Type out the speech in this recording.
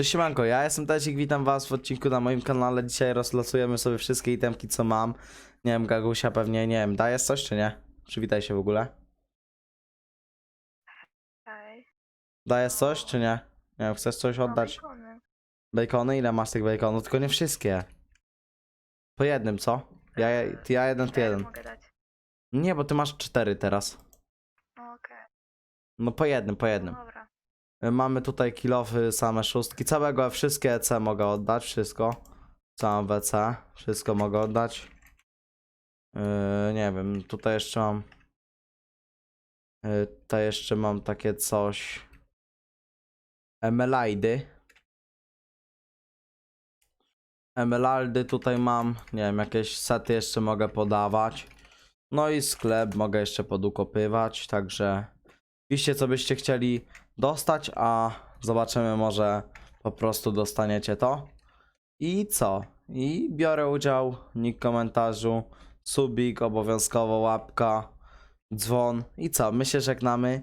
Cześć siemanko, ja jestem Tesik, witam was w odcinku na moim kanale. Dzisiaj rozlosujemy sobie wszystkie itemki co mam. Nie wiem, Gagusia pewnie, nie wiem, dajesz coś czy nie? Przywitaj się w ogóle. Okej. Dajesz coś czy nie? Nie wiem, chcesz coś No, oddać? bacony. Bacony? Ile masz tych baconów? Tylko nie wszystkie. Po jednym, co? Ja, ty, ja jeden, ty Cztery jeden. mogę dać. Nie, bo ty masz cztery teraz. No, Okej, No po jednym, po jednym. dobra. Mamy tutaj kilofy, same szóstki. Całego, wszystkie EC mogę oddać, wszystko. Całą WC, wszystko mogę oddać. Yy, nie wiem, tutaj jeszcze mam. Yy, tutaj jeszcze mam takie coś. Emeraldy. Emeraldy tutaj mam. Nie wiem, jakieś sety jeszcze mogę podawać. No i sklep mogę jeszcze podukopywać, także piszcie co byście chcieli dostać, a zobaczymy może po prostu dostaniecie to. I co? I biorę udział, nick komentarzu, subik, obowiązkowo łapka, dzwon i co? My się żegnamy.